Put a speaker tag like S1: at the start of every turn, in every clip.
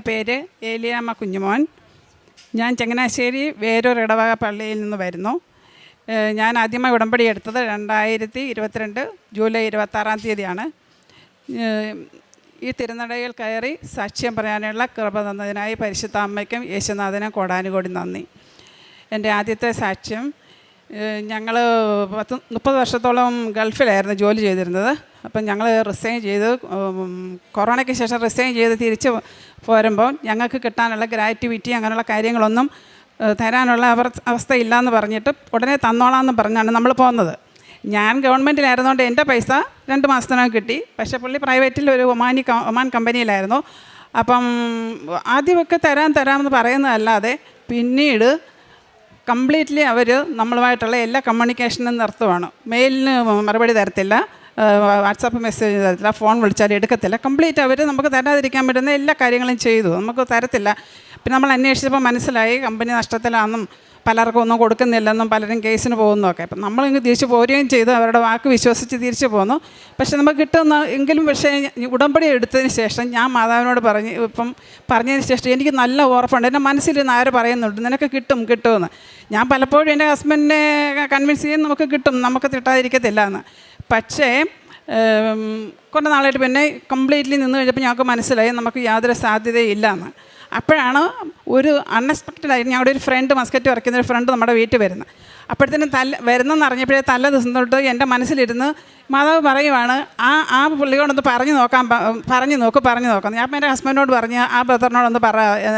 S1: എന്റെ പേര് ഏലിയാമ്മ കുഞ്ഞുമോൻ. ഞാൻ ചങ്ങനാശ്ശേരി വേരൂർ ഇടവക പള്ളിയിൽ നിന്ന് വരുന്നു. ഞാൻ ആദ്യമായി ഉടമ്പടി എടുത്തത് രണ്ടായിരത്തി ഇരുപത്തിരണ്ട് ജൂലൈ ഇരുപത്താറാം തീയതിയാണ്. ഈ തിരുനടയിൽ കയറി സാക്ഷ്യം പറയാനുള്ള കൃപ തന്നതിനായി പരിശുദ്ധ അമ്മയ്ക്കും യേശുനാഥനും കോടാനുകോടി നന്ദി. എന്റെ ആദ്യത്തെ സാക്ഷ്യം ഞങ്ങൾ പത്ത് മുപ്പത് വർഷത്തോളം ഗൾഫിലായിരുന്നു ജോലി ചെയ്തിരുന്നത്. അപ്പം ഞങ്ങൾ റിസൈൻ ചെയ്ത് കൊറോണയ്ക്ക് ശേഷം റിസൈൻ ചെയ്ത് തിരിച്ച് പോരുമ്പോൾ ഞങ്ങൾക്ക് കിട്ടാനുള്ള ഗ്രാറ്റുവിറ്റി അങ്ങനെയുള്ള കാര്യങ്ങളൊന്നും തരാനുള്ള അവർ അവസ്ഥയില്ല എന്ന് പറഞ്ഞിട്ട് ഉടനെ തന്നോളാമെന്ന് പറഞ്ഞാണ് നമ്മൾ പോകുന്നത്. ഞാൻ ഗവൺമെന്റിലായിരുന്നുകൊണ്ട് എന്റെ പൈസ രണ്ട് മാസത്തിനകം കിട്ടി. പക്ഷേ പുള്ളി പ്രൈവറ്റിൽ ഒരു ഒമാനി ഒമാൻ കമ്പനിയിലായിരുന്നു. അപ്പം ആദ്യമൊക്കെ തരാൻ തരാമെന്ന് പറയുന്നതല്ലാതെ പിന്നീട് കംപ്ലീറ്റ്ലി അവർ നമ്മളുമായിട്ടുള്ള എല്ലാ കമ്മ്യൂണിക്കേഷനും നിർത്തുവാണ്. മെയിലിന് മറുപടി തരത്തില്ല. വാട്സാപ്പ് മെസ്സേജ് തരത്തില്ല ഫോൺ വിളിച്ചാൽ എടുക്കത്തില്ല. കംപ്ലീറ്റ് അവർ നമുക്ക് തരാതിരിക്കാൻ പറ്റുന്ന എല്ലാ കാര്യങ്ങളും ചെയ്തു. നമുക്ക് തരത്തില്ല. പിന്നെ നമ്മൾ അന്വേഷിച്ചപ്പോൾ മനസ്സിലായി കമ്പനി നഷ്ടത്തിലാണെന്നും പലർക്കും ഒന്നും കൊടുക്കുന്നില്ലെന്നും പലരും കേസിന് പോകുന്നതൊക്കെ. അപ്പം നമ്മളിങ്ങ് തിരിച്ച് പോരുകയും ചെയ്തു. അവരുടെ വാക്ക് വിശ്വസിച്ച് തിരിച്ചു പോന്നു. പക്ഷെ നമുക്ക് കിട്ടുന്ന എങ്കിലും പക്ഷേ ഉടമ്പടി എടുത്തതിന് ശേഷം ഞാൻ മാതാവിനോട് പറഞ്ഞ് ഇപ്പം പറഞ്ഞതിന് ശേഷം എനിക്ക് നല്ല ഉറപ്പുണ്ട്. എന്റെ മനസ്സിലിരുന്ന് ആര് പറയുന്നുണ്ട്? നിനക്ക് കിട്ടും കിട്ടുമെന്ന്. ഞാൻ പലപ്പോഴും എന്റെ ഹസ്ബൻഡിനെ കൺവിൻസ് ചെയ്യും നമുക്ക് കിട്ടും. നമുക്ക് കിട്ടാതിരിക്കത്തില്ല എന്ന്. പക്ഷേ കുറേ നാളായിട്ട് പിന്നെ കംപ്ലീറ്റ്ലി നിന്ന് കഴിഞ്ഞപ്പോൾ ഞങ്ങൾക്ക് മനസ്സിലായി നമുക്ക് യാതൊരു സാധ്യതയില്ല എന്ന് അപ്പോഴാണ് ഒരു അൺഎക്സ്പെക്റ്റഡ് ആയിട്ട് ഞങ്ങളുടെ ഒരു ഫ്രണ്ട് മസ്കറ്റ് വർക്ക് ഒരു ഫ്രണ്ട് നമ്മുടെ വീട്ടിൽ വരുന്നത്. അപ്പോഴത്തേനും തല്ല വരുന്നെന്ന് അറിഞ്ഞപ്പോഴേ തല്ല ദിവസം തൊട്ട് എന്റെ മനസ്സിലിരുന്ന് മാതാവ് പറയുവാണ് ആ ആ പുള്ളിയോടൊന്ന് പറഞ്ഞു നോക്കാൻ പറഞ്ഞു നോക്ക് പറഞ്ഞു നോക്കാം. ഞാൻ എന്റെ ഹസ്ബൻഡിനോട് പറഞ്ഞ് ആ ബ്രദറിനോടൊന്ന് പറ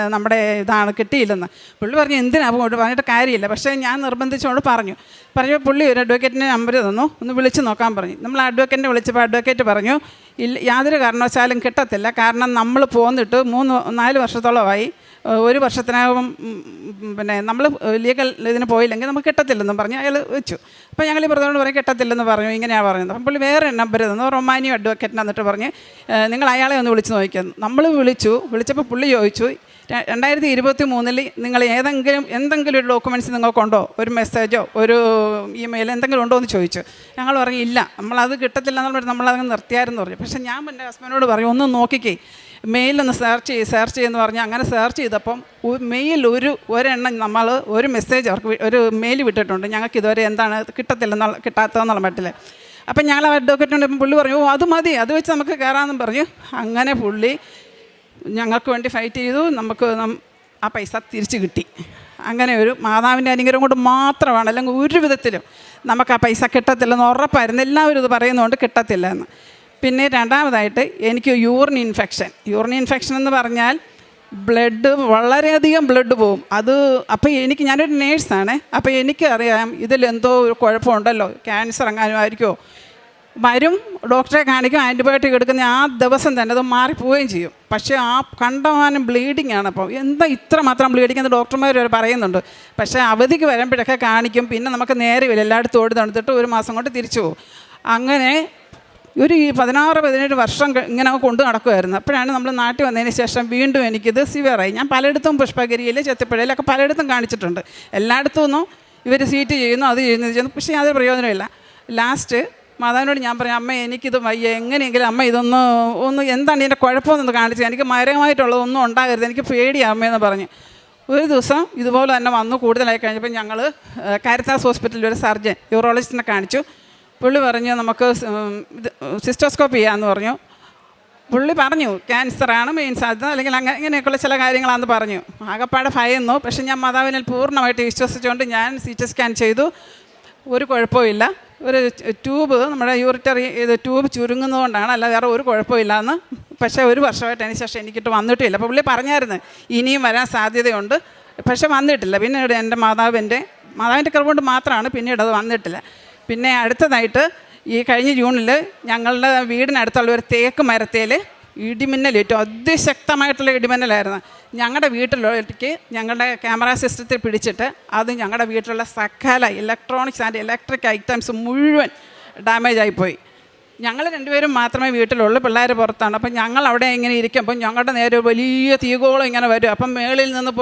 S1: നമ്മുടെ ഇതാണ് കിട്ടിയില്ലെന്ന്. പുള്ളി പറഞ്ഞു എന്തിനാ? പോയിട്ട് പറഞ്ഞിട്ട് കാര്യമില്ല. പക്ഷേ ഞാൻ നിർബന്ധിച്ചുകൊണ്ട് പറഞ്ഞു. പറഞ്ഞപ്പോൾ പുള്ളി ഒരു അഡ്വക്കേറ്റിന്റെ നമ്പർ തന്നു. ഒന്ന് വിളിച്ച് നോക്കാൻ പറഞ്ഞു. നമ്മൾ അഡ്വക്കേറ്റിനെ വിളിച്ചപ്പോൾ അഡ്വക്കേറ്റ് പറഞ്ഞു ഇല്ല യാതൊരു കാരണവശാലും കിട്ടത്തില്ല. കാരണം നമ്മൾ പോന്നിട്ട് മൂന്ന് നാല് വർഷത്തോളമായി ഒരു വർഷത്തിനകം പിന്നെ നമ്മൾ ലീഗൽ ഇതിന് പോയില്ലെങ്കിൽ നമുക്ക് കിട്ടത്തില്ലെന്നും പറഞ്ഞ് അയാൾ വെച്ചു. അപ്പോൾ ഞങ്ങൾ ഈ ബ്രദറിനോട് പറയും കിട്ടത്തില്ലെന്ന് പറഞ്ഞു ഇങ്ങനെയാണ് പറഞ്ഞത് അപ്പം പുള്ളി വേറെ നമ്പർ തന്നു റൊമാനിയോ അഡ്വക്കേറ്റിന് എന്നിട്ട് പറഞ്ഞ് നിങ്ങൾ അയാളെ ഒന്ന് വിളിച്ച് നോക്കിയെന്ന് നമ്മൾ വിളിച്ചു വിളിച്ചപ്പോൾ പുള്ളി ചോദിച്ചു രണ്ടായിരത്തി ഇരുപത്തി മൂന്നിൽ നിങ്ങൾ ഏതെങ്കിലും എന്തെങ്കിലും ഒരു ഡോക്യുമെന്റ്സ് നിങ്ങൾക്കുണ്ടോ? ഒരു മെസ്സേജോ ഒരു ഇമെയിൽ എന്തെങ്കിലും ഉണ്ടോ എന്ന് ചോദിച്ചു. ഞങ്ങൾ പറഞ്ഞു ഇല്ല നമ്മളത് കിട്ടത്തില്ല എന്നുള്ള നമ്മളതങ്ങ് നമ്മളത് നിർത്തിയായിരുന്നു പറഞ്ഞു. പക്ഷേ ഞാൻ എന്റെ ഹസ്ബൻഡിനോട് പറയും ഒന്ന് നോക്കിക്കേ മെയിലൊന്ന് സെർച്ച് ചെയ്ത് സെർച്ച് ചെയ്യുമെന്ന് പറഞ്ഞ് അങ്ങനെ സെർച്ച് ചെയ്തപ്പം മെയിൽ ഒരു ഒരെണ്ണം നമ്മൾ ഒരു മെസ്സേജ് അവർക്ക് ഒരു മെയിൽ വിട്ടിട്ടുണ്ട്. ഞങ്ങൾക്ക് ഇതുവരെ എന്താണ് കിട്ടത്തില്ലെന്നുള്ള കിട്ടാത്തതെന്നുള്ള മട്ടിൽ അപ്പം ഞങ്ങൾ ആ അഡ്വക്കേറ്റിനോട് പുള്ളി പറഞ്ഞു ഓ അത് മതി അത് വെച്ച് നമുക്ക് കയറാമെന്നും പറഞ്ഞു അങ്ങനെ പുള്ളി ഞങ്ങൾക്ക് വേണ്ടി ഫൈറ്റ് ചെയ്തു. നമുക്ക് ആ പൈസ തിരിച്ചു കിട്ടി. അങ്ങനെ ഒരു മാതാവിന്റെ അനുഗ്രഹം കൊണ്ട് മാത്രമാണ് അല്ലെങ്കിൽ ഒരു വിധത്തിലും നമുക്ക് ആ പൈസ കിട്ടത്തില്ലെന്ന് ഉറപ്പായിരുന്നു. എല്ലാവരും ഇത് പറയുന്നതുകൊണ്ട് കിട്ടത്തില്ല എന്ന്. പിന്നെ രണ്ടാമതായിട്ട് എനിക്ക് യൂറിൻ ഇൻഫെക്ഷൻ. യൂറിൻ ഇൻഫെക്ഷൻ എന്ന് പറഞ്ഞാൽ ബ്ലഡ് വളരെയധികം ബ്ലഡ് പോവും. അത് അപ്പോൾ എനിക്ക് ഞാനൊരു നേഴ്സാണ്. അപ്പോൾ എനിക്കറിയാം ഇതിലെന്തോ ഒരു കുഴപ്പമുണ്ടല്ലോ. ക്യാൻസർ എങ്ങാനും ആയിരിക്കുമോ വരും ഡോക്ടറെ കാണിക്കും ആന്റിബയോട്ടിക് എടുക്കുന്ന ആ ദിവസം തന്നെ അത് മാറിപ്പോവുകയും ചെയ്യും. പക്ഷേ ആ കണ്ടമാനം ബ്ലീഡിങ് ആണ് അപ്പോൾ എന്താ ഇത്ര മാത്രം ബ്ലീഡിങ് എന്ന് ഡോക്ടർമാർ പറയുന്നുണ്ട്. പക്ഷേ അവധിക്ക് വരുമ്പോഴൊക്കെ കാണിക്കും. പിന്നെ നമുക്ക് നേരെയില്ല എല്ലായിടത്തും ഓടി തണുത്തിട്ട് ഒരു മാസം കൊണ്ട് തിരിച്ചു പോകും. അങ്ങനെ ഒരു ഈ പതിനാറ് പതിനേഴ് വർഷം ഇങ്ങനെ കൊണ്ട് നടക്കുമായിരുന്നു അപ്പോഴാണ് നമ്മൾ നാട്ടിൽ വന്നതിന് ശേഷം വീണ്ടും എനിക്കിത് സിവിയറായി ഞാൻ പലയിടത്തും പുഷ്പഗിരിയിൽ ചെത്തിപ്പുഴയിലൊക്കെ പലയിടത്തും കാണിച്ചിട്ടുണ്ട്. എല്ലായിടത്തും ഒന്നും ഇവർ സീറ്റ് ചെയ്യുന്നു അത് ചെയ്യുന്നു ചെയ്യുന്നു. പക്ഷേ യാതൊരു പ്രയോജനമില്ല ലാസ്റ്റ് മാതാവിനോട് ഞാൻ പറഞ്ഞു അമ്മ എനിക്കിത് വയ്യ. എങ്ങനെയെങ്കിലും അമ്മ ഇതൊന്ന് ഒന്ന് എന്താണ് ഇതിന്റെ കുഴപ്പമൊന്നും കാണിച്ചത് എനിക്ക് മരമായിട്ടുള്ളതൊന്നും ഉണ്ടാകരുത്. എനിക്ക് പേടിയാണ് അമ്മയെന്ന് പറഞ്ഞു. ഒരു ദിവസം ഇതുപോലെ തന്നെ വന്നു. കൂടുതലായി കഴിഞ്ഞപ്പോൾ ഞങ്ങൾ കാരിത്താസ് ഹോസ്പിറ്റലിൽ ഒരു സർജൻ യൂറോളജിസ്റ്റിനെ കാണിച്ചു. പുള്ളി പറഞ്ഞു നമുക്ക് ഇത് സിസ്റ്റോസ്കോപ്പ് ചെയ്യാമെന്ന് പറഞ്ഞു. പുള്ളി പറഞ്ഞു ക്യാൻസറാണ് മെയിൻ സാധ്യത. അല്ലെങ്കിൽ അങ്ങനെ ഇങ്ങനെയൊക്കെയുള്ള ചില കാര്യങ്ങളാണെന്ന് പറഞ്ഞു. ആകപ്പാടെ ഭയന്നു. പക്ഷേ ഞാൻ മാതാവിനെ പൂർണമായിട്ട് വിശ്വസിച്ചുകൊണ്ട് ഞാൻ സി ടി സ്കാൻ ചെയ്തു. ഒരു കുഴപ്പമില്ല ഒരു ട്യൂബ് നമ്മുടെ യൂറിറ്ററി ഇത് ട്യൂബ് ചുരുങ്ങുന്നതുകൊണ്ടാണ്. അല്ല വേറെ ഒരു കുഴപ്പമില്ല എന്ന് പക്ഷേ ഒരു വർഷമായിട്ട് അതിന് ശേഷം എനിക്കിട്ട് വന്നിട്ടില്ല. അപ്പോൾ പുള്ളി പറഞ്ഞായിരുന്നു ഇനിയും വരാൻ സാധ്യതയുണ്ട്. പക്ഷേ വന്നിട്ടില്ല. പിന്നീട് എന്റെ മാതാവിന്റെ മാതാവിന്റെ കൃപ കൊണ്ട് മാത്രമാണ് പിന്നീട് അത് വന്നിട്ടില്ല. പിന്നെ അടുത്തതായിട്ട് ഈ കഴിഞ്ഞ ജൂണിൽ ഞങ്ങളുടെ വീടിനടുത്തുള്ള ഒരു തേക്ക് മരത്തേൽ ഇടിമിന്നൽ ഏറ്റവും അതിശക്തമായിട്ടുള്ള ഇടിമിന്നലായിരുന്നു. ഞങ്ങളുടെ വീട്ടിലേക്ക് ഞങ്ങളുടെ ക്യാമറ സിസ്റ്റത്തിൽ പിടിച്ചിട്ട് അത് ഞങ്ങളുടെ വീട്ടിലുള്ള സകല ഇലക്ട്രോണിക്സ് ആൻഡ് ഇലക്ട്രിക് ഐറ്റംസ് മുഴുവൻ ഡാമേജ് ആയിപ്പോയി. ഞങ്ങൾ രണ്ടുപേരും മാത്രമേ വീട്ടിലുള്ളൂ പിള്ളേർ പുറത്താണ്. അപ്പം ഞങ്ങൾ അവിടെ ഇങ്ങനെ ഇരിക്കുമ്പോൾ ഞങ്ങളുടെ നേരെ ഒരു വലിയ തീകോളം ഇങ്ങനെ വരും. അപ്പം മേളിൽ നിന്ന്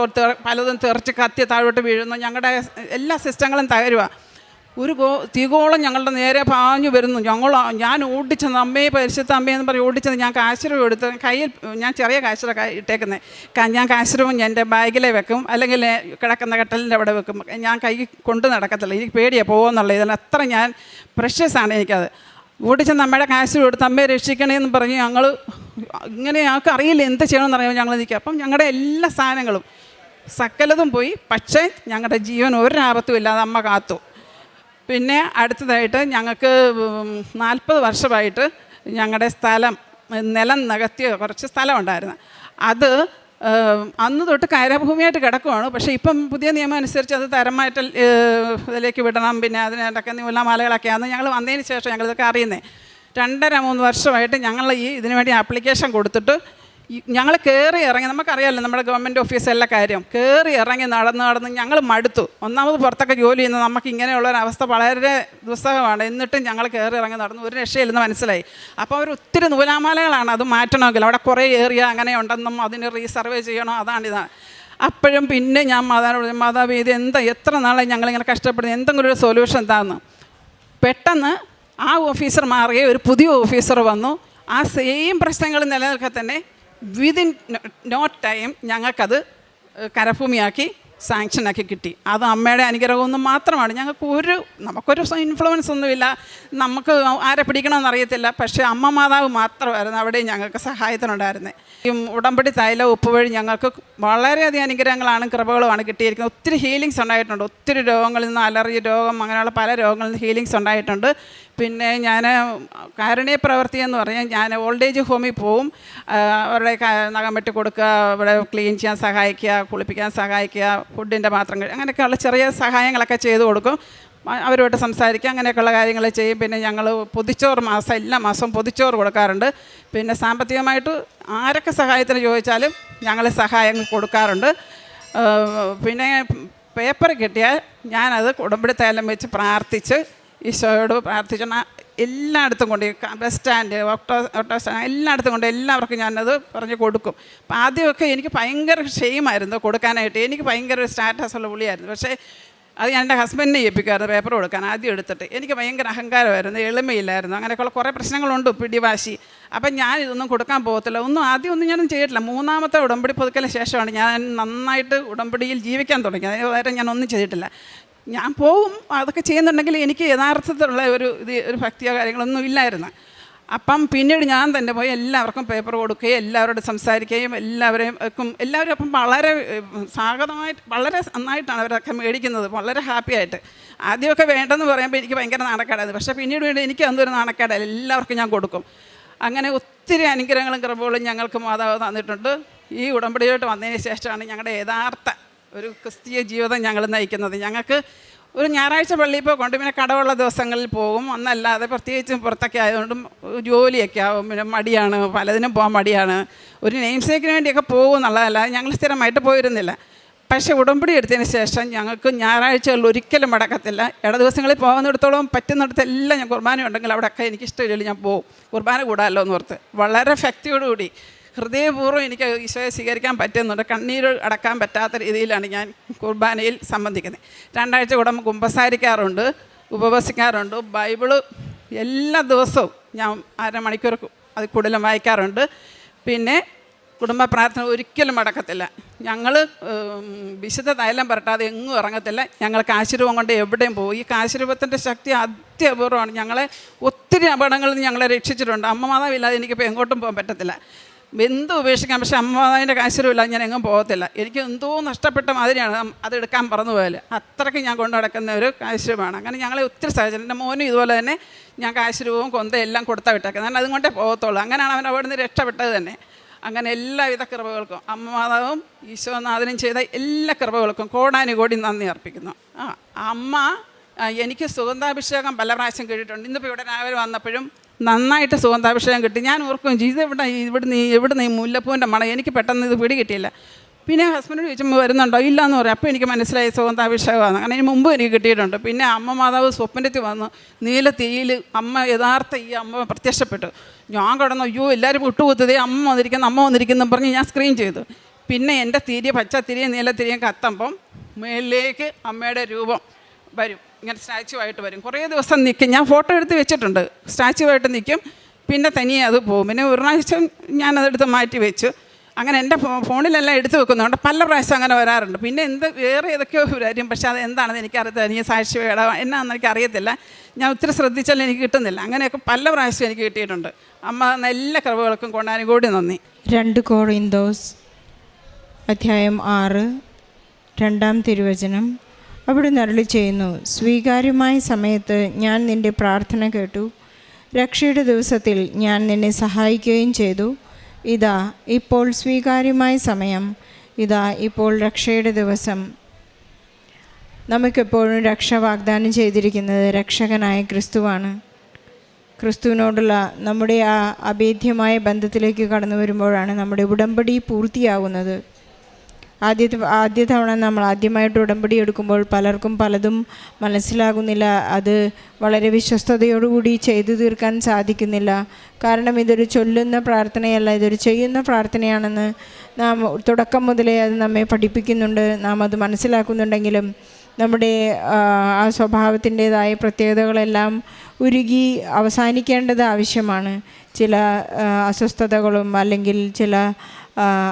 S1: പലതും തെറിച്ച് കത്തി താഴോട്ട് വീഴുന്നു. ഞങ്ങളുടെ എല്ലാ സിസ്റ്റങ്ങളും തകരുക ഒരു ഗോ തീകോളം ഞങ്ങളുടെ നേരെ പാഞ്ഞു വരുന്നു. ഞങ്ങൾ ഞാൻ ഓടിച്ചെന്ന് അമ്മയെ പരിശുദ്ധ അമ്മയെന്ന് പറഞ്ഞ് ഓടിച്ചെന്ന് ഞാൻ കാശ്രവം എടുത്ത് കയ്യിൽ ഞാൻ ചെറിയ കാശുര ഇട്ടേക്കുന്നത് ഞാൻ കാശുരൂപം എന്റെ ബാഗിലെ വെക്കും അല്ലെങ്കിൽ കിടക്കുന്ന കട്ടലിന്റെ അവിടെ വെക്കും. ഞാൻ കൈ കൊണ്ട് നടക്കത്തില്ല. എനിക്ക് പേടിയാണ് പോകുമെന്നുള്ള ഇതിൽ അത്ര ഞാൻ പ്രഷ്യസ് ആണ് എനിക്കത്. ഓടിച്ചെന്ന് അമ്മയുടെ കാശ്രവം എടുത്ത് അമ്മയെ രക്ഷിക്കണേന്ന് പറഞ്ഞ് ഞങ്ങൾ ഇങ്ങനെ ഞങ്ങൾക്ക് അറിയില്ല എന്ത് ചെയ്യണമെന്ന് അറിയാമോ ഞങ്ങൾ നിൽക്കുക. അപ്പം ഞങ്ങളുടെ എല്ലാ സാധനങ്ങളും സകലതും പോയി. പക്ഷേ ഞങ്ങളുടെ ജീവൻ ഒരു ഒരാപത്തും ഇല്ലാതെ അമ്മ കാത്തു. പിന്നെ അടുത്തതായിട്ട് ഞങ്ങൾക്ക് നാൽപ്പത് വർഷമായിട്ട് ഞങ്ങളുടെ സ്ഥലം നിലം നികത്തിയ കുറച്ച് സ്ഥലം ഉണ്ടായിരുന്നു അത് അന്ന് തൊട്ട് കയറഭൂമിയായിട്ട് കിടക്കുവാണ്. പക്ഷേ ഇപ്പം പുതിയ നിയമം അനുസരിച്ച് അത് തരമായിട്ട് ഇതിലേക്ക് വിടണം. പിന്നെ അതിനൊക്കെ നൂലാമാലകളൊക്കെയാണ് ഞങ്ങൾ വന്നതിന് ശേഷം ഞങ്ങളിതൊക്കെ അറിയുന്നത് രണ്ടര മൂന്ന് വർഷമായിട്ട് ഞങ്ങൾ ഈ ഇതിനു വേണ്ടി ആപ്ലിക്കേഷൻ കൊടുത്തിട്ട് ഞങ്ങൾ കയറി ഇറങ്ങി നമുക്കറിയാമല്ലോ നമ്മുടെ ഗവൺമെന്റ് ഓഫീസിലെ കാര്യം. കയറി ഇറങ്ങി നടന്ന് നടന്ന് ഞങ്ങൾ മടുത്തു. ഒന്നാമത് പുറത്തൊക്കെ ജോലി ചെയ്യുന്ന നമുക്ക് ഇങ്ങനെയുള്ള ഒരു അവസ്ഥ വളരെ ദുസ്സഹമാണ്. എന്നിട്ടും ഞങ്ങൾ കയറി ഇറങ്ങി നടന്നു. ഒരു രക്ഷയില്ലെന്ന് മനസ്സിലായി. അപ്പോൾ അവർ ഒത്തിരി നൂലാമാലകളാണ് അത് മാറ്റണമെങ്കിൽ. അവിടെ കുറേ ഏറിയ അങ്ങനെ ഉണ്ടെന്നും അതിന് റീസർവേ ചെയ്യണോ. അതാണിതാണ് അപ്പോഴും പിന്നെ ഞാൻ മാതാ മാതാവ് ഇത് എന്താ? എത്ര നാളെ ഞങ്ങളിങ്ങനെ കഷ്ടപ്പെടുന്നു? എന്തെങ്കിലും ഒരു സൊല്യൂഷൻ താന്ന്. പെട്ടെന്ന് ആ ഓഫീസർ മാറിയ ഒരു പുതിയ ഓഫീസർ വന്നു. ആ സെയിം പ്രശ്നങ്ങൾ നിലനിൽക്കെ തന്നെ വിതിൻ നോ ടൈം ഞങ്ങൾക്കത് കരഭൂമിയാക്കി സാങ്ഷനാക്കി കിട്ടി. അത് അമ്മയുടെ അനുഗ്രഹമൊന്നും മാത്രമാണ്. ഞങ്ങൾക്ക് ഒരു നമുക്കൊരു ഇൻഫ്ലുവൻസ് ഒന്നുമില്ല. നമുക്ക് ആരെ പിടിക്കണമെന്ന് അറിയത്തില്ല. പക്ഷേ അമ്മ മാതാവ് മാത്രമായിരുന്നു അവിടെ ഞങ്ങൾക്ക് സഹായത്തിനുണ്ടായിരുന്നത് ഈ ഉടമ്പടി തൈല ഉപ്പ് വഴി ഞങ്ങൾക്ക് വളരെയധികം അനുഗ്രഹങ്ങളാണ് കൃപകളുമാണ് കിട്ടിയിരിക്കുന്നത്. ഒത്തിരി ഹീലിങ്സ് ഉണ്ടായിട്ടുണ്ട്. ഒത്തിരി രോഗങ്ങളിൽ നിന്ന് അലർജി രോഗം അങ്ങനെയുള്ള പല രോഗങ്ങളിൽ നിന്ന് ഹീലിങ്സ് ഉണ്ടായിട്ടുണ്ട്. പിന്നെ ഞാൻ കാരുണ്യ പ്രവൃത്തി എന്ന് പറഞ്ഞാൽ ഞാൻ ഓൾഡ് ഏജ് ഹോമിൽ പോവും. അവരുടെ നഖം വെട്ടി കൊടുക്കുക അവിടെ ക്ലീൻ ചെയ്യാൻ സഹായിക്കുക കുളിപ്പിക്കാൻ സഹായിക്കുക ഫുഡിന്റെ പാത്രങ്ങൾ അങ്ങനെയൊക്കെയുള്ള ചെറിയ സഹായങ്ങളൊക്കെ ചെയ്തു കൊടുക്കും. അവരുമായിട്ട് സംസാരിക്കുക അങ്ങനെയൊക്കെയുള്ള കാര്യങ്ങൾ ചെയ്യും. പിന്നെ ഞങ്ങൾ പൊതിച്ചോറ് മാസം എല്ലാ മാസവും പൊതിച്ചോറ് കൊടുക്കാറുണ്ട്. പിന്നെ സാമ്പത്തികമായിട്ട് ആരൊക്കെ സഹായത്തിന് ചോദിച്ചാലും ഞങ്ങൾ സഹായം കൊടുക്കാറുണ്ട്. പിന്നെ പേപ്പർ കിട്ടിയാൽ ഞാനത് ഉടമ്പടി തൈലം വെച്ച് പ്രാർത്ഥിച്ച് ഈശോയോട് പ്രാർത്ഥിച്ചാൽ എല്ലായിടത്തും കൊണ്ട് bus stand auto auto stand എല്ലായിടത്തും കൊണ്ട് എല്ലാവർക്കും ഞാനത് പറഞ്ഞ് കൊടുക്കും. അപ്പം ആദ്യമൊക്കെ എനിക്ക് ഭയങ്കര ഷെയിമായിരുന്നു കൊടുക്കാനായിട്ട്. എനിക്ക് ഭയങ്കര സ്റ്റാറ്റസ് ഉള്ള പുള്ളിയായിരുന്നു. പക്ഷേ അത് ഞാൻ എന്റെ ഹസ്ബൻഡിനെ ഏൽപ്പിക്കുമായിരുന്നു പേപ്പർ കൊടുക്കാൻ ആദ്യം എടുത്തിട്ട്. എനിക്ക് ഭയങ്കര അഹങ്കാരമായിരുന്നു എളിമയില്ലായിരുന്നു. അങ്ങനെയൊക്കെയുള്ള കുറേ പ്രശ്നങ്ങളുണ്ട് പിടിവാശി. അപ്പം ഞാൻ ഇതൊന്നും കൊടുക്കാൻ പോകത്തില്ല. ഒന്നും ആദ്യം ഒന്നും ഞാനും ചെയ്തിട്ടില്ല. മൂന്നാമത്തെ ഉടമ്പടി പുതുക്കലിന് ശേഷമാണ് ഞാൻ നന്നായിട്ട് ഉടമ്പടിയിൽ ജീവിക്കാൻ തുടങ്ങിയത്. അതിന് ഞാൻ ഒന്നും ചെയ്തിട്ടില്ല. ഞാൻ പോവും അതൊക്കെ ചെയ്യുന്നുണ്ടെങ്കിൽ എനിക്ക് യഥാർത്ഥത്തിലുള്ള ഒരു ഇത് ഒരു ഭക്തിയോ കാര്യങ്ങളൊന്നും ഇല്ലായിരുന്നു. അപ്പം പിന്നീട് ഞാൻ തന്നെ പോയി എല്ലാവർക്കും പേപ്പർ കൊടുക്കുകയും എല്ലാവരോടും സംസാരിക്കുകയും എല്ലാവരെയും എല്ലാവരും അപ്പം വളരെ സ്വാഗതമായിട്ട് വളരെ നന്നായിട്ടാണ് അവരൊക്കെ മേടിക്കുന്നത് വളരെ ഹാപ്പി ആയിട്ട്. ആദ്യമൊക്കെ വേണ്ടെന്ന് പറയുമ്പോൾ എനിക്ക് ഭയങ്കര നാണക്കേടായിരുന്നു. പക്ഷേ പിന്നീട് വീണ്ടും എനിക്ക് അന്നൊരു നാണക്കേടല്ല എല്ലാവർക്കും ഞാൻ കൊടുക്കും. അങ്ങനെ ഒത്തിരി അനുഗ്രഹങ്ങളും കൃപകളും ഞങ്ങൾക്ക് മാതാവ് തന്നിട്ടുണ്ട്. ഈ ഉടമ്പടിയോട്ട് വന്നതിന് ശേഷമാണ് ഞങ്ങളുടെ യഥാർത്ഥ ഒരു ക്രിസ്തീയ ജീവിതം ഞങ്ങൾ നയിക്കുന്നത്. ഞങ്ങൾക്ക് ഒരു ഞായറാഴ്ച പള്ളിയിൽ പോയി കൊണ്ട് പിന്നെ കടവുള്ള ദിവസങ്ങളിൽ പോകും. ഒന്നല്ലാതെ പ്രത്യേകിച്ചും പുറത്തൊക്കെ ആയതുകൊണ്ടും ജോലിയൊക്കെ ആവും. പിന്നെ മടിയാണ്. പലതിനും പോകാൻ മടിയാണ്. ഒരു നെയിം സേക്കിന് വേണ്ടിയൊക്കെ പോകും എന്നുള്ളതല്ല ഞങ്ങൾ സ്ഥിരമായിട്ട് പോയിരുന്നില്ല. പക്ഷേ ഉടമ്പടി എടുത്തതിന് ശേഷം ഞങ്ങൾക്ക് ഞായറാഴ്ചകളിൽ ഒരിക്കലും മടക്കത്തില്ല. ഇട ദിവസങ്ങളിൽ പോകുന്നിടത്തോളം പറ്റുന്നിടത്തെല്ലാം ഞാൻ കുർബാന ഉണ്ടെങ്കിൽ അവിടെയൊക്കെ എനിക്ക് ഇഷ്ടമില്ല ഞാൻ പോകും. കുർബാന കൂടാമല്ലോ എന്ന് ഓർത്ത്. വളരെ ഭക്തിയോടുകൂടി ഹൃദയപൂർവം എനിക്ക് ഈശോയെ സ്വീകരിക്കാൻ പറ്റുന്നുണ്ട്. കണ്ണീര് അടക്കാൻ പറ്റാത്ത രീതിയിലാണ് ഞാൻ കുർബാനയിൽ സംബന്ധിക്കുന്നത്. രണ്ടാഴ്ച കൂടെ കുമ്പസാരിക്കാറുണ്ട് ഉപവസിക്കാറുണ്ട്. ബൈബിൾ എല്ലാ ദിവസവും ഞാൻ അരമണിക്കൂർ അത് കൂടുതലും വായിക്കാറുണ്ട്. പിന്നെ കുടുംബ പ്രാർത്ഥന ഒരിക്കലും മടക്കത്തില്ല. ഞങ്ങൾ വിശുദ്ധ തൈലം പുരട്ടാതെ എങ്ങും ഇറങ്ങത്തില്ല. ഞങ്ങൾ കാശുരൂപം കൊണ്ട് എവിടെയും പോകും ഈ കാശുരൂപത്തിന്റെ ശക്തി അത്യപൂർവമാണ്. ഞങ്ങളെ ഒത്തിരി അപകടങ്ങളിൽ നിന്ന് ഞങ്ങളെ രക്ഷിച്ചിട്ടുണ്ട്. അമ്മ മാതാവില്ലാതെ എനിക്കിപ്പോൾ എങ്ങോട്ടും പോകാൻ പറ്റത്തില്ല. എന്ത് ഉപേക്ഷിക്കാം. പക്ഷെ അമ്മ അതിന്റെ കാശ്വരമില്ല ഞാൻ എങ്ങും പോകത്തില്ല. എനിക്ക് എന്തോ നഷ്ടപ്പെട്ട മാതിരിയാണ് അത് എടുക്കാൻ പറന്നു പോയാൽ അത്രയ്ക്ക് ഞാൻ കൊണ്ടു നടക്കുന്ന ഒരു കാശുരൂപമാണ് അങ്ങനെ ഞങ്ങളെ ഒത്തിരി സഹചര്യം എന്റെ മോനും ഇതുപോലെ തന്നെ ഞാൻ കാശുരൂപവും കൊന്തയും എല്ലാം കൊടുത്താൽ വിട്ടേക്കുന്നത്. ഞാൻ അതുകൊണ്ടേ പോകത്തുള്ളൂ. അങ്ങനെയാണ് അവൻ അവിടെ നിന്ന് രക്ഷപ്പെട്ടത് തന്നെ. അങ്ങനെ എല്ലാവിധ കൃപകൾക്കും അമ്മ മാതാവും ഈശോനാഥനും ചെയ്ത എല്ലാ കൃപകൾക്കും കോടാനുകോടി നന്ദി അർപ്പിക്കുന്നു. ആ അമ്മ എനിക്ക് സുഗന്ധാഭിഷേകം പല പ്രാവശ്യം കേട്ടിട്ടുണ്ട്. ഇന്നിപ്പോൾ ഇവിടെ രാവിലെ വന്നപ്പോഴും നന്നായിട്ട് സുഗന്ധാഭിഷേകം കിട്ടി. ഞാൻ ഓർക്കും ജീസ ഇവിടെ ഇവിടെ നീ എവിടെ നീ മുല്ലപ്പൂവിന്റെ മണം? എനിക്ക് പെട്ടെന്ന് ഇത് പിടി കിട്ടിയില്ല പിന്നെ ഹസ്ബൻഡ് ചോദിച്ചപ്പോൾ വരുന്നുണ്ടോ? ഇല്ല എന്ന് പറയും. അപ്പോൾ എനിക്ക് മനസ്സിലായി സുഗന്ധാഭിഷേകമാണ്. അങ്ങനെ അതിന് മുമ്പ് എനിക്ക് കിട്ടിയിട്ടുണ്ട്. പിന്നെ അമ്മ മാതാവ് സ്വപ്നത്തിൽ വന്നു. നീല തീയിൽ അമ്മ യഥാർത്ഥ ഈ അമ്മ പ്രത്യക്ഷപ്പെട്ടു. ഞാൻ കിടന്നു അയ്യോ എല്ലാവരും വിട്ടുകൂത്തതേ അമ്മ വന്നിരിക്കുന്നു അമ്മ വന്നിരിക്കുന്നു പറഞ്ഞ് ഞാൻ സ്ക്രീൻ ചെയ്തു. പിന്നെ എന്റെ തിരി പച്ച തിരിയും നീല തിരിയും കത്തുമ്പം മേലിലേക്ക് അമ്മയുടെ രൂപം വരും. ഇങ്ങനെ സ്റ്റാച്ചു ആയിട്ട് വരും. കുറേ ദിവസം നിൽക്കും ഞാൻ ഫോട്ടോ എടുത്ത് വെച്ചിട്ടുണ്ട്. സ്റ്റാച്ചു ആയിട്ട് നിൽക്കും പിന്നെ തനിയെ അത് പോകും. പിന്നെ ഒരു പ്രാവശ്യം ഞാനതെടുത്ത് മാറ്റി വെച്ചു. അങ്ങനെ എന്റെ ഫോണിലെല്ലാം എടുത്ത് വെക്കുന്നുണ്ട് പല പ്രാവശ്യം അങ്ങനെ വരാറുണ്ട്. പിന്നെ എന്ത് വേറെ ഏതൊക്കെയോ വരും പക്ഷേ അത് എന്താണെന്ന് എനിക്കറിയത്തില്ല. എനിക്ക് സാക്ഷി വേട എന്നാണെന്ന് എനിക്കറിയത്തില്ല. ഞാൻ ഒത്തിരി ശ്രദ്ധിച്ചാലും എനിക്ക് കിട്ടുന്നില്ല. അങ്ങനെയൊക്കെ പല പ്രാവശ്യം എനിക്ക് കിട്ടിയിട്ടുണ്ട്. അമ്മ നല്ല എല്ലാ കറിവുകൾക്കും കൊണ്ടാനും കൂടി നന്ദി.
S2: രണ്ട് കോറിന്തോസ് അധ്യായം ആറ് രണ്ടാം തിരുവചനം. അവിടുന്ന് നരളി ചെയ്യുന്നു സ്വീകാര്യമായ സമയത്ത് ഞാൻ നിന്റെ പ്രാർത്ഥന കേട്ടു. രക്ഷയുടെ ദിവസത്തിൽ ഞാൻ നിന്നെ സഹായിക്കുകയും ചെയ്തു. ഇതാ ഇപ്പോൾ സ്വീകാര്യമായ സമയം. ഇതാ ഇപ്പോൾ രക്ഷയുടെ ദിവസം. നമുക്കെപ്പോഴും രക്ഷ വാഗ്ദാനം ചെയ്തിരിക്കുന്നത് രക്ഷകനായ ക്രിസ്തുവാണ്. ക്രിസ്തുവിനോടുള്ള നമ്മുടെ ആ അഭേദ്യമായ ബന്ധത്തിലേക്ക് കടന്നു വരുമ്പോഴാണ് നമ്മുടെ ഉടമ്പടി പൂർത്തിയാകുന്നത് ആദ്യത്തെ ആദ്യ തവണ നമ്മൾ ആദ്യമായിട്ട് ഉടമ്പടി എടുക്കുമ്പോൾ പലർക്കും പലതും മനസ്സിലാകുന്നില്ല. അത് വളരെ വിശ്വസ്തയോടുകൂടി ചെയ്തു തീർക്കാൻ സാധിക്കുന്നില്ല. കാരണം ഇതൊരു ചൊല്ലുന്ന പ്രാർത്ഥനയല്ല ഇതൊരു ചെയ്യുന്ന പ്രാർത്ഥനയാണെന്ന് നാം തുടക്കം മുതലേ അത് നമ്മെ പഠിപ്പിക്കുന്നുണ്ട്. നാം അത് മനസ്സിലാക്കുന്നുണ്ടെങ്കിലും നമ്മുടെ ആ, സ്വഭാവത്തിന്റെതായ പ്രത്യേകതകളെല്ലാം ഉരുകി അവസാനിക്കേണ്ടത് ആവശ്യമാണ്. ചില അസ്വസ്ഥതകളും അല്ലെങ്കിൽ ചില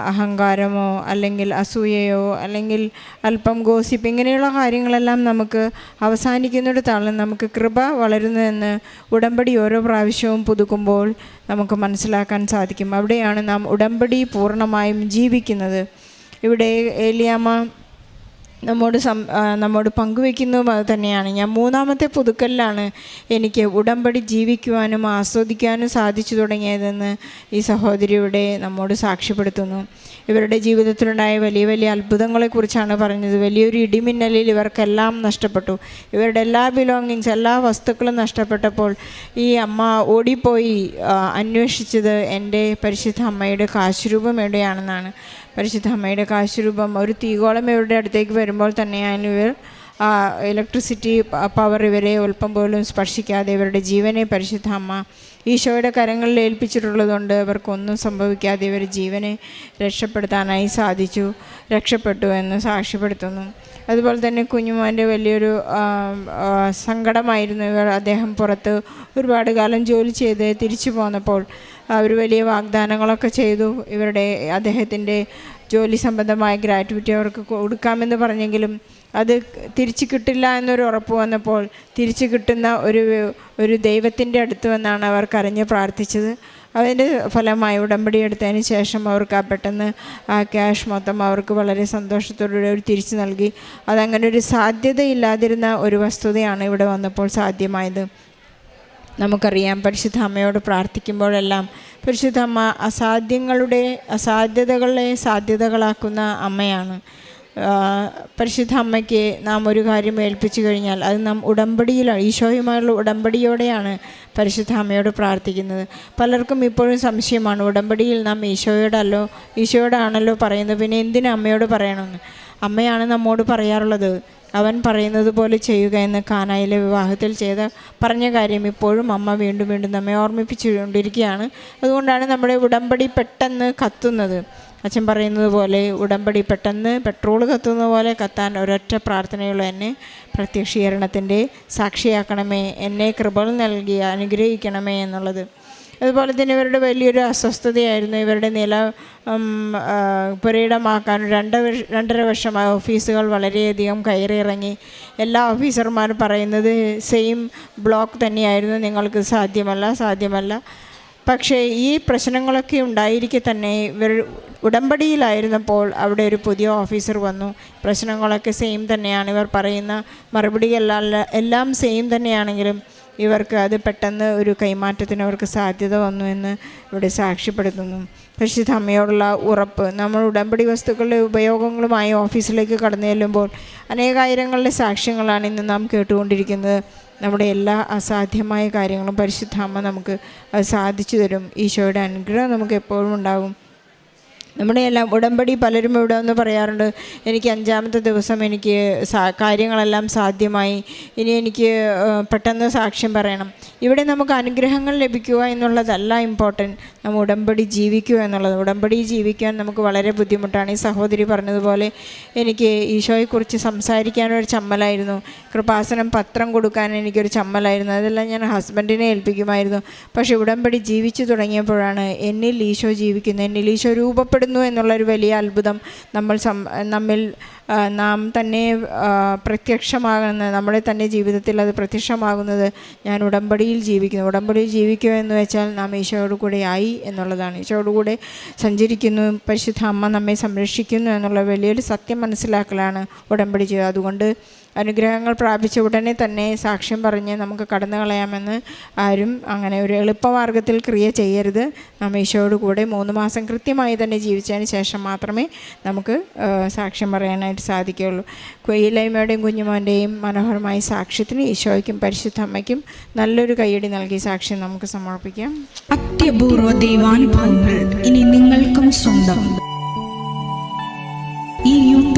S2: അഹങ്കാരമോ അല്ലെങ്കിൽ അസൂയയോ അല്ലെങ്കിൽ അല്പം ഗോസിപ്പ് ഇങ്ങനെയുള്ള കാര്യങ്ങളെല്ലാം നമുക്ക് അവസാനിക്കുന്നിടത്താണ് നമുക്ക് കൃപ വളരുന്നതെന്ന് ഉടമ്പടി ഓരോ പ്രാവശ്യവും പുതുക്കുമ്പോൾ നമുക്ക് മനസ്സിലാക്കാൻ സാധിക്കും. അവിടെയാണ് നാം ഉടമ്പടി പൂർണമായും ജീവിക്കുന്നത്. ഇവിടെ ഏലിയാമ്മ നമ്മോട് സം നമ്മോട് പങ്കുവെക്കുന്നതും അത് തന്നെയാണ്. ഞാൻ മൂന്നാമത്തെ പുതുക്കലിലാണ് എനിക്ക് ഉടമ്പടി ജീവിക്കുവാനും ആസ്വദിക്കാനും സാധിച്ചു തുടങ്ങിയതെന്ന് ഈ സഹോദരിയുടെ നമ്മോട് സാക്ഷ്യപ്പെടുത്തുന്നു. ഇവരുടെ ജീവിതത്തിലുണ്ടായ വലിയ വലിയ അത്ഭുതങ്ങളെക്കുറിച്ചാണ് പറഞ്ഞത്. വലിയൊരു ഇടിമിന്നലിൽ ഇവർക്കെല്ലാം നഷ്ടപ്പെട്ടു. ഇവരുടെ എല്ലാ ബിലോങ്ങിങ്സ് എല്ലാ വസ്തുക്കളും നഷ്ടപ്പെട്ടപ്പോൾ ഈ അമ്മ ഓടിപ്പോയി അന്വേഷിച്ചത് എന്റെ പരിശുദ്ധ അമ്മയുടെ കാശുരൂപം എവിടെയാണെന്നാണ്. പരിശുദ്ധ അമ്മയുടെ കാശുരൂപം ഒരു തീകോളം ഇവരുടെ അടുത്തേക്ക് വരുമ്പോൾ തന്നെയാണ് ഇവർ ഇലക്ട്രിസിറ്റി പവർ ഇവരെ അല്പം പോലും സ്പർശിക്കാതെ ഇവരുടെ ജീവനെ പരിശുദ്ധ അമ്മ ഈശോയുടെ കരങ്ങളിൽ ഏൽപ്പിച്ചിട്ടുള്ളതുകൊണ്ട് അവർക്കൊന്നും സംഭവിക്കാതെ ഇവർ ജീവനെ രക്ഷപ്പെടുത്താനായി സാധിച്ചു രക്ഷപ്പെട്ടു എന്ന് സാക്ഷ്യപ്പെടുത്തുന്നു. അതുപോലെ തന്നെ കുഞ്ഞുമോന്റെ വലിയൊരു സങ്കടമായിരുന്നു ഇവർ അദ്ദേഹം പുറത്ത് ഒരുപാട് കാലം ജോലി ചെയ്ത് തിരിച്ചു പോന്നപ്പോൾ. അവർ വലിയ വാഗ്ദാനങ്ങളൊക്കെ ചെയ്തു. ഇവരുടെ അദ്ദേഹത്തിന്റെ ജോലി സംബന്ധമായ ഗ്രാറ്റുവിറ്റി അവർക്ക് കൊടുക്കാമെന്ന് പറഞ്ഞെങ്കിലും അത് തിരിച്ചു കിട്ടില്ല എന്നൊരു ഉറപ്പ് വന്നപ്പോൾ തിരിച്ചു കിട്ടുന്ന ഒരു ഒരു ദൈവത്തിന്റെ അടുത്ത് വന്നാണ് അവർ കരഞ്ഞ് പ്രാർത്ഥിച്ചത്. അതിന്റെ ഫലമായി ഉടമ്പടി എടുത്തതിന് ശേഷം അവർക്ക് ആ പെട്ടെന്ന് ആ ക്യാഷ് മൊത്തം അവർക്ക് വളരെ സന്തോഷത്തോടുകൂടി അവർ തിരിച്ചു നൽകി. അതങ്ങനെ ഒരു സാധ്യതയില്ലാതിരുന്ന ഒരു വസ്തുതയാണ് ഇവിടെ വന്നപ്പോൾ സാധ്യമായത്. നമുക്കറിയാം പരിശുദ്ധ അമ്മയോട് പ്രാർത്ഥിക്കുമ്പോഴെല്ലാം പരിശുദ്ധ അമ്മ അസാധ്യങ്ങളുടെ അസാധ്യതകളെ സാധ്യതകളാക്കുന്ന അമ്മയാണ്. പരിശുദ്ധ അമ്മയ്ക്ക് നാം ഒരു കാര്യം ഏൽപ്പിച്ചു കഴിഞ്ഞാൽ അത് നാം ഉടമ്പടിയിലാണ് ഈശോയുമായുള്ള ഉടമ്പടിയോടെയാണ് പരിശുദ്ധ അമ്മയോട് പ്രാർത്ഥിക്കുന്നത്. പലർക്കും ഇപ്പോഴും സംശയമാണ് ഉടമ്പടിയിൽ നാം ഈശോയോടല്ലോ ഈശോയോടാണല്ലോ പറയുന്നത് പിന്നെ എന്തിനാ അമ്മയോട് പറയണമെന്ന്? അമ്മയാണ് നമ്മോട് പറയാറുള്ളത് അവൻ പറയുന്നത് പോലെ ചെയ്യുക എന്ന് കാനായിലെ വിവാഹത്തിൽ ചെയ്ത പറഞ്ഞ കാര്യം ഇപ്പോഴും അമ്മ വീണ്ടും വീണ്ടും നമ്മെ ഓർമ്മിപ്പിച്ചുകൊണ്ടിരിക്കുകയാണ്. അതുകൊണ്ടാണ് നമ്മുടെ ഉടമ്പടി പെട്ടെന്ന് കത്തുന്നത്. അച്ഛൻ പറയുന്നത് പോലെ ഉടമ്പടി പെട്ടെന്ന് പെട്രോൾ കത്തുന്ന പോലെ കത്താൻ ഒരൊറ്റ പ്രാർത്ഥനയുള്ള എന്നെ പ്രത്യക്ഷീകരണത്തിന്റെ സാക്ഷിയാക്കണമേ എന്നെ കൃപകൾ നൽകി അനുഗ്രഹിക്കണമേ എന്നുള്ളത്. അതുപോലെ തന്നെ ഇവരുടെ വലിയൊരു അസ്വസ്ഥതയായിരുന്നു. ഇവരുടെ നില പുരയിടമാക്കാൻ രണ്ട് രണ്ടര വർഷമായി ഓഫീസുകൾ വളരെയധികം കയറിയിറങ്ങി. എല്ലാ ഓഫീസർമാരും പറയുന്നത് സെയിം ബ്ലോക്ക് തന്നെയായിരുന്നു. നിങ്ങൾക്ക് സാധ്യമല്ല സാധ്യമല്ല. പക്ഷേ ഈ പ്രശ്നങ്ങളൊക്കെ ഉണ്ടായിരിക്കെ തന്നെ ഇവർ ഉടമ്പടിയിലായിരുന്നപ്പോൾ അവിടെ ഒരു പുതിയ ഓഫീസർ വന്നു. പ്രശ്നങ്ങളൊക്കെ സെയിം തന്നെയാണ്. ഇവർ പറയുന്ന എല്ലാ എല്ലാം സെയിം തന്നെയാണെങ്കിലും ഇവർക്ക് അത് പെട്ടെന്ന് ഒരു കൈമാറ്റത്തിന് അവർക്ക് സാധ്യത വന്നു എന്ന് ഇവിടെ സാക്ഷ്യപ്പെടുത്തുന്നു. പരിശുദ്ധ അമ്മയോടുള്ള ഉറപ്പ് നമ്മൾ ഉടമ്പടി വസ്തുക്കളുടെ ഉപയോഗങ്ങളുമായി ഓഫീസിലേക്ക് കടന്നു ചെല്ലുമ്പോൾ അനേകായിരങ്ങളുടെ സാക്ഷ്യങ്ങളാണ് ഇന്ന് നാം കേട്ടുകൊണ്ടിരിക്കുന്നത്. നമ്മുടെ എല്ലാ അസാധ്യമായ കാര്യങ്ങളും പരിശുദ്ധ അമ്മ നമുക്ക് സാധിച്ചു തരും. ഈശോയുടെ അനുഗ്രഹം നമുക്ക് എപ്പോഴും ഉണ്ടാകും നമ്മുടെ എല്ലാം ഉടമ്പടി പലരും ഇവിടെ ഒന്ന് പറയാറുണ്ട് എനിക്ക് അഞ്ചാമത്തെ ദിവസം എനിക്ക് കാര്യങ്ങളെല്ലാം സാധ്യമായി. ഇനി എനിക്ക് പെട്ടെന്ന് സാക്ഷ്യം പറയണം. ഇവിടെ നമുക്ക് അനുഗ്രഹങ്ങൾ ലഭിക്കുക എന്നുള്ളതല്ല ഇമ്പോർട്ടന്റ് നമ്മൾ ഉടമ്പടി ജീവിക്കുക എന്നുള്ളത്. ഉടമ്പടി ജീവിക്കാൻ നമുക്ക് വളരെ ബുദ്ധിമുട്ടാണ്. ഈ സഹോദരി പറഞ്ഞതുപോലെ എനിക്ക് ഈശോയെക്കുറിച്ച് സംസാരിക്കാനൊരു ചമ്മലായിരുന്നു. കൃപാസനം പത്രം കൊടുക്കാൻ എനിക്കൊരു ചമ്മലായിരുന്നു. അതെല്ലാം ഞാൻ ഹസ്ബൻഡിനെ ഏൽപ്പിക്കുമായിരുന്നു. പക്ഷേ ഉടമ്പടി ജീവിച്ചു തുടങ്ങിയപ്പോഴാണ് എന്നിൽ ഈശോ ജീവിക്കുന്നത്. എന്നിൽ ഈശോ രൂപപ്പെടുന്നു. എന്നുള്ളൊരു വലിയ അത്ഭുതം നമ്മൾ സം നമ്മിൽ നാം തന്നെ പ്രത്യക്ഷമാകുന്നത് പ്രത്യക്ഷമാകുന്ന നമ്മുടെ തന്നെ ജീവിതത്തിൽ അത് പ്രത്യക്ഷമാകുന്നത് ഞാൻ ഉടമ്പടിയിൽ ജീവിക്കുന്നു. ഉടമ്പടിയിൽ ജീവിക്കുക എന്ന് വെച്ചാൽ നാം ഈശോയോട് കൂടെ ആയി എന്നുള്ളതാണ്. ഈശോയോട് കൂടെ സഞ്ചരിക്കുന്നു പരിശുദ്ധ അമ്മ നമ്മെ സംരക്ഷിക്കുന്നു എന്നുള്ള വലിയൊരു സത്യം മനസ്സിലാക്കലാണ് ഉടമ്പടി ചെയ്യുക. അതുകൊണ്ട് അനുഗ്രഹങ്ങൾ പ്രാപിച്ച ഉടനെ തന്നെ സാക്ഷ്യം പറഞ്ഞ് നമുക്ക് കടന്നു കളയാമെന്ന് ആരും അങ്ങനെ ഒരു എളുപ്പമാർഗത്തിൽ ക്രിയ ചെയ്യരുത്. നാം ഈശോയോട് കൂടെ മൂന്ന് മാസം കൃത്യമായി തന്നെ ജീവിച്ചതിന് ശേഷം മാത്രമേ നമുക്ക് സാക്ഷ്യം പറയാനായിട്ട് സാധിക്കുകയുള്ളൂ. കൊയ്യിലൈമയുടെയും കുഞ്ഞുമോന്റെയും മനോഹരമായ സാക്ഷ്യത്തിന് ഈശോയ്ക്കും പരിശുദ്ധ അമ്മയ്ക്കും നല്ലൊരു കൈയടി നൽകി സാക്ഷ്യം നമുക്ക് സമർപ്പിക്കാം.
S3: അത്യപൂർവ ദൈവാനുഭവങ്ങൾ ഇനി നിങ്ങൾക്കും സ്വന്തം. ഈ യൂട്യൂബ്